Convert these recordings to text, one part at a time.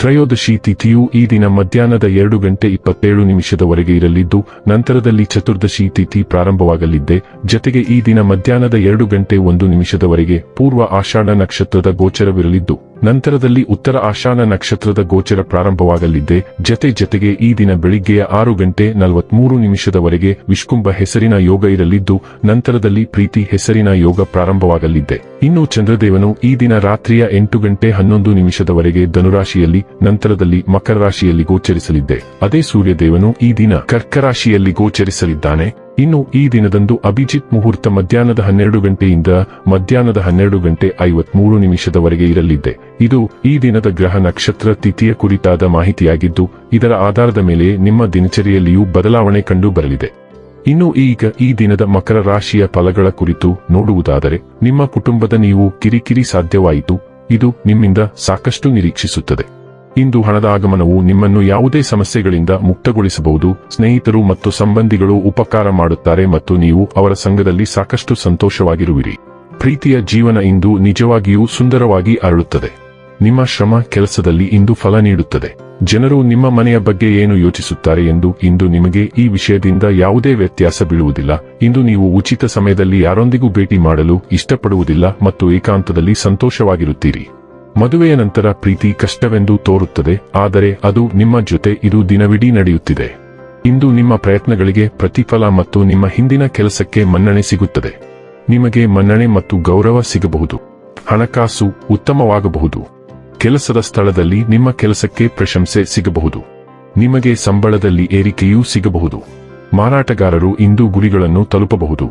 ತ್ರಯೋದಶಿ ತಿಥಿಯು ಈ ದಿನ ಮಧ್ಯಾಹ್ನದ ಎರಡು ಗಂಟೆ ಇಪ್ಪತ್ತೇಳು ನಿಮಿಷದವರೆಗೆ ಇರಲಿದ್ದು, ನಂತರದಲ್ಲಿ ಚತುರ್ದಶಿ ತಿಥಿ ಪ್ರಾರಂಭವಾಗಲಿದ್ದೆ. ಜತೆಗೆ ಈ ದಿನ ಮಧ್ಯಾಹ್ನದ ಎರಡು ಗಂಟೆ ಒಂದು ನಿಮಿಷದವರೆಗೆ ಪೂರ್ವ ಆಷಾಢ ನಕ್ಷತ್ರದ ಗೋಚರವಿರಲಿದ್ದು ನಂತರದಲ್ಲಿ ಉತ್ತರ ಆಶಾನ ನಕ್ಷತ್ರದ ಗೋಚರ ಪ್ರಾರಂಭವಾಗಲಿದ್ದೆ ಜತೆ ಜತೆಗೆ ಈ ದಿನ ಬೆಳಿಗ್ಗೆಯ ಆರು ಗಂಟೆ ನಲವತ್ಮೂರು ನಿಮಿಷದವರೆಗೆ ವಿಷ್ಕುಂಭ ಹೆಸರಿನ ಯೋಗ ಇರಲಿದ್ದು, ನಂತರದಲ್ಲಿ ಪ್ರೀತಿ ಹೆಸರಿನ ಯೋಗ ಪ್ರಾರಂಭವಾಗಲಿದ್ದೆ ಇನ್ನು ಚಂದ್ರದೇವನು ಈ ದಿನ ರಾತ್ರಿಯ ಎಂಟು ಗಂಟೆ ಹನ್ನೊಂದು ನಿಮಿಷದವರೆಗೆ ಧನುರಾಶಿಯಲ್ಲಿ, ನಂತರದಲ್ಲಿ ಮಕರ ರಾಶಿಯಲ್ಲಿ ಗೋಚರಿಸಲಿದ್ದೆ ಅದೇ ಸೂರ್ಯದೇವನು ಈ ದಿನ ಕರ್ಕರಾಶಿಯಲ್ಲಿ ಗೋಚರಿಸಲಿದ್ದಾನೆ. ಇನ್ನು ಈ ದಿನದಂದು ಅಭಿಜಿತ್ ಮುಹೂರ್ತ ಮಧ್ಯಾಹ್ನದ ಹನ್ನೆರಡು ಗಂಟೆಯಿಂದ ಮಧ್ಯಾಹ್ನದ ಹನ್ನೆರಡು ಗಂಟೆ ಐವತ್ಮೂರು ನಿಮಿಷದವರೆಗೆ ಇರಲಿದೆ. ಇದು ಈ ದಿನದ ಗ್ರಹ ನಕ್ಷತ್ರ ತಿಥಿಯ ಕುರಿತಾದ ಮಾಹಿತಿಯಾಗಿದ್ದು, ಇದರ ಆಧಾರದ ಮೇಲೆ ನಿಮ್ಮ ದಿನಚರಿಯಲ್ಲಿಯೂ ಬದಲಾವಣೆ ಕಂಡು ಬರಲಿದೆ ಇನ್ನು ಈಗ ಈ ದಿನದ ಮಕರ ರಾಶಿಯ ಫಲಗಳ ಕುರಿತು ನೋಡುವುದಾದರೆ, ನಿಮ್ಮ ಕುಟುಂಬದ ನೀವು ಕಿರಿಕಿರಿ ಸಾಧ್ಯವಾಯಿತು. ಇದು ನಿಮ್ಮಿಂದ ಸಾಕಷ್ಟು ನಿರೀಕ್ಷಿಸುತ್ತದೆ. ಇಂದು ಹಣದ ಆಗಮನವು ನಿಮ್ಮನ್ನು ಯಾವುದೇ ಸಮಸ್ಯೆಗಳಿಂದ ಮುಕ್ತಗೊಳಿಸಬಹುದು. ಸ್ನೇಹಿತರು ಮತ್ತು ಸಂಬಂಧಿಗಳು ಉಪಕಾರ ಮಾಡುತ್ತಾರೆ ಮತ್ತು ನೀವು ಅವರ ಸಂಘದಲ್ಲಿ ಸಾಕಷ್ಟು ಸಂತೋಷವಾಗಿರುವಿರಿ. ಪ್ರೀತಿಯ ಜೀವನ ಇಂದು ನಿಜವಾಗಿಯೂ ಸುಂದರವಾಗಿ ಅರಳುತ್ತದೆ. ನಿಮ್ಮ ಶ್ರಮ ಕೆಲಸದಲ್ಲಿ ಇಂದು ಫಲ ನೀಡುತ್ತದೆ. ಜನರು ನಿಮ್ಮ ಮನೆಯ ಬಗ್ಗೆ ಏನು ಯೋಚಿಸುತ್ತಾರೆ ಎಂದು ಇಂದು ನಿಮಗೆ ಈ ವಿಷಯದಿಂದ ಯಾವುದೇ ವ್ಯತ್ಯಾಸ ಬೀಳುವುದಿಲ್ಲ. ಇಂದು ನೀವು ಉಚಿತ ಸಮಯದಲ್ಲಿ ಯಾರೊಂದಿಗೂ ಭೇಟಿ ಮಾಡಲು ಇಷ್ಟಪಡುವುದಿಲ್ಲ ಮತ್ತು ಏಕಾಂತದಲ್ಲಿ ಸಂತೋಷವಾಗಿರುತ್ತೀರಿ. ಮದುವೆಯ ನಂತರ ಪ್ರೀತಿ ಕಷ್ಟವೆಂದು ತೋರುತ್ತದೆ, ಆದರೆ ಅದು ನಿಮ್ಮ ಜೊತೆ ಇದು ದಿನವಿಡೀ ನಡೆಯುತ್ತಿದೆ. ಇಂದು ನಿಮ್ಮ ಪ್ರಯತ್ನಗಳಿಗೆ ಪ್ರತಿಫಲ ಮತ್ತು ನಿಮ್ಮ ಹಿಂದಿನ ಕೆಲಸಕ್ಕೆ ಮನ್ನಣೆ ಸಿಗುತ್ತದೆ. ನಿಮಗೆ ಮನ್ನಣೆ ಮತ್ತು ಗೌರವ ಸಿಗಬಹುದು. ಹಣಕಾಸು ಉತ್ತಮವಾಗಬಹುದು. ಕೆಲಸದ ಸ್ಥಳದಲ್ಲಿ ನಿಮ್ಮ ಕೆಲಸಕ್ಕೆ ಪ್ರಶಂಸೆ ಸಿಗಬಹುದು. ನಿಮಗೆ ಸಂಬಳದಲ್ಲಿ ಏರಿಕೆಯೂ ಸಿಗಬಹುದು. ಮಾರಾಟಗಾರರು ಇಂದು ಗುರಿಗಳನ್ನು ತಲುಪಬಹುದು.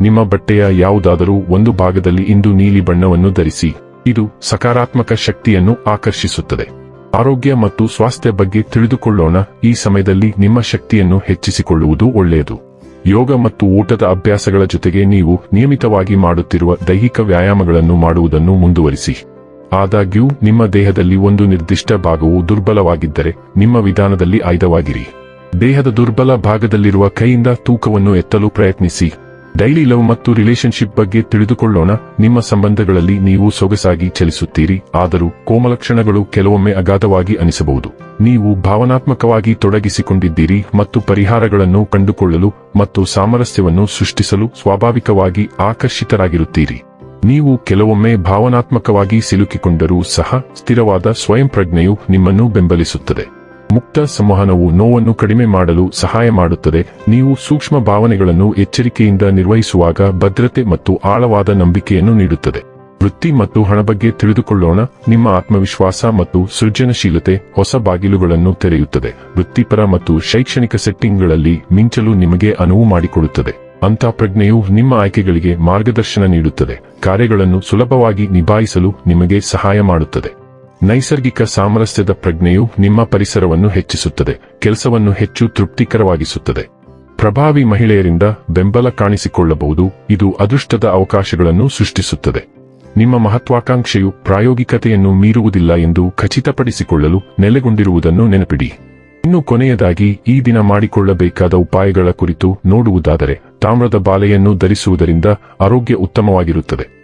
ನಿಮ್ಮ ಬಟ್ಟೆಯ ಯಾವುದಾದರೂ ಒಂದು ಭಾಗದಲ್ಲಿ ಇಂದು ನೀಲಿ ಬಣ್ಣವನ್ನು ಧರಿಸಿ. ಇದು ಸಕಾರಾತ್ಮಕ ಶಕ್ತಿಯನ್ನು ಆಕರ್ಷಿಸುತ್ತದೆ. ಆರೋಗ್ಯ ಮತ್ತು ಸ್ವಾಸ್ಥ್ಯ ಬಗ್ಗೆ ತಿಳಿದುಕೊಳ್ಳೋಣ, ಈ ಸಮಯದಲ್ಲಿ ನಿಮ್ಮ ಶಕ್ತಿಯನ್ನು ಹೆಚ್ಚಿಸಿಕೊಳ್ಳುವುದು ಒಳ್ಳೆಯದು. ಯೋಗ ಮತ್ತು ಊಟದ ಅಭ್ಯಾಸಗಳ ಜೊತೆಗೆ ನೀವು ನಿಯಮಿತವಾಗಿ ಮಾಡುತ್ತಿರುವ ದೈಹಿಕ ವ್ಯಾಯಾಮಗಳನ್ನು ಮಾಡುವುದನ್ನು ಮುಂದುವರಿಸಿ. ಆದಾಗ್ಯೂ, ನಿಮ್ಮ ದೇಹದಲ್ಲಿ ಒಂದು ನಿರ್ದಿಷ್ಟ ಭಾಗವು ದುರ್ಬಲವಾಗಿದ್ದರೆ, ನಿಮ್ಮ ವಿಧಾನದಲ್ಲಿ ಆಯ್ದವಾಗಿರಿ. ದೇಹದ ದುರ್ಬಲ ಭಾಗದಲ್ಲಿರುವ ಕೈಯಿಂದ ತೂಕವನ್ನು ಎತ್ತಲು ಪ್ರಯತ್ನಿಸಿ. ಡೈಲಿ ಲವ್ ಮತ್ತು ರಿಲೇಶನ್ಶಿಪ್ ಬಗ್ಗೆ ತಿಳಿದುಕೊಳ್ಳೋಣ. ನಿಮ್ಮ ಸಂಬಂಧಗಳಲ್ಲಿ ನೀವು ಸೊಗಸಾಗಿ ಚಲಿಸುತ್ತೀರಿ. ಆದರೂ ಕೋಮಲಕ್ಷಣಗಳು ಕೆಲವೊಮ್ಮೆ ಅಗಾಧವಾಗಿ ಅನಿಸಬಹುದು. ನೀವು ಭಾವನಾತ್ಮಕವಾಗಿ ತೊಡಗಿಸಿಕೊಂಡಿದ್ದೀರಿ ಮತ್ತು ಪರಿಹಾರಗಳನ್ನು ಕಂಡುಕೊಳ್ಳಲು ಮತ್ತು ಸಾಮರಸ್ಯವನ್ನು ಸೃಷ್ಟಿಸಲು ಸ್ವಾಭಾವಿಕವಾಗಿ ಆಕರ್ಷಿತರಾಗಿರುತ್ತೀರಿ. ನೀವು ಕೆಲವೊಮ್ಮೆ ಭಾವನಾತ್ಮಕವಾಗಿ ಸಿಲುಕಿಕೊಂಡರೂ ಸಹ ಸ್ಥಿರವಾದ ಸ್ವಯಂ ಪ್ರಜ್ಞೆಯು ನಿಮ್ಮನ್ನು ಬೆಂಬಲಿಸುತ್ತದೆ. ಮುಕ್ತ ಸಂವಹನವು ನೋವನ್ನು ಕಡಿಮೆ ಮಾಡಲು ಸಹಾಯ ಮಾಡುತ್ತದೆ. ನೀವು ಸೂಕ್ಷ್ಮ ಭಾವನೆಗಳನ್ನು ಎಚ್ಚರಿಕೆಯಿಂದ ನಿರ್ವಹಿಸುವಾಗ ಭದ್ರತೆ ಮತ್ತು ಆಳವಾದ ನಂಬಿಕೆಯನ್ನು ನೀಡುತ್ತದೆ. ವೃತ್ತಿ ಮತ್ತು ಹಣ ಬಗ್ಗೆ ತಿಳಿದುಕೊಳ್ಳೋಣ. ನಿಮ್ಮ ಆತ್ಮವಿಶ್ವಾಸ ಮತ್ತು ಸೃಜನಶೀಲತೆ ಹೊಸ ಬಾಗಿಲುಗಳನ್ನು ತೆರೆಯುತ್ತದೆ. ವೃತ್ತಿಪರ ಮತ್ತು ಶೈಕ್ಷಣಿಕ ಸೆಟ್ಟಿಂಗ್ಗಳಲ್ಲಿ ಮಿಂಚಲು ನಿಮಗೆ ಅನುವು ಮಾಡಿಕೊಡುತ್ತದೆ. ಪ್ರಜ್ಞೆಯು ನಿಮ್ಮ ಆಯ್ಕೆಗಳಿಗೆ ಮಾರ್ಗದರ್ಶನ ನೀಡುತ್ತದೆ. ಕಾರ್ಯಗಳನ್ನು ಸುಲಭವಾಗಿ ನಿಭಾಯಿಸಲು ನಿಮಗೆ ಸಹಾಯ ಮಾಡುತ್ತದೆ. ನೈಸರ್ಗಿಕ ಸಾಮರಸ್ಯದ ಪ್ರಜ್ಞೆಯು ನಿಮ್ಮ ಪರಿಸರವನ್ನು ಹೆಚ್ಚಿಸುತ್ತದೆ, ಕೆಲಸವನ್ನು ಹೆಚ್ಚು ತೃಪ್ತಿಕರವಾಗಿಸುತ್ತದೆ. ಪ್ರಭಾವಿ ಮಹಿಳೆಯರಿಂದ ಬೆಂಬಲ ಕಾಣಿಸಿಕೊಳ್ಳಬಹುದು, ಇದು ಅದೃಷ್ಟದ ಅವಕಾಶಗಳನ್ನು ಸೃಷ್ಟಿಸುತ್ತದೆ. ನಿಮ್ಮ ಮಹತ್ವಾಕಾಂಕ್ಷೆಯು ಪ್ರಾಯೋಗಿಕತೆಯನ್ನು ಮೀರುವುದಿಲ್ಲ ಎಂದು ಖಚಿತಪಡಿಸಿಕೊಳ್ಳಲು ನೆಲೆಗೊಂಡಿರುವುದನ್ನು ನೆನಪಿಡಿ. ಇನ್ನು ಕೊನೆಯದಾಗಿ, ಈ ದಿನ ಮಾಡಿಕೊಳ್ಳಬೇಕಾದ ಉಪಾಯಗಳ ಕುರಿತು ನೋಡುವುದಾದರೆ, ತಾಮ್ರದ ಬಾಲೆಯನ್ನು ಧರಿಸುವುದರಿಂದ ಆರೋಗ್ಯ ಉತ್ತಮವಾಗಿರುತ್ತದೆ.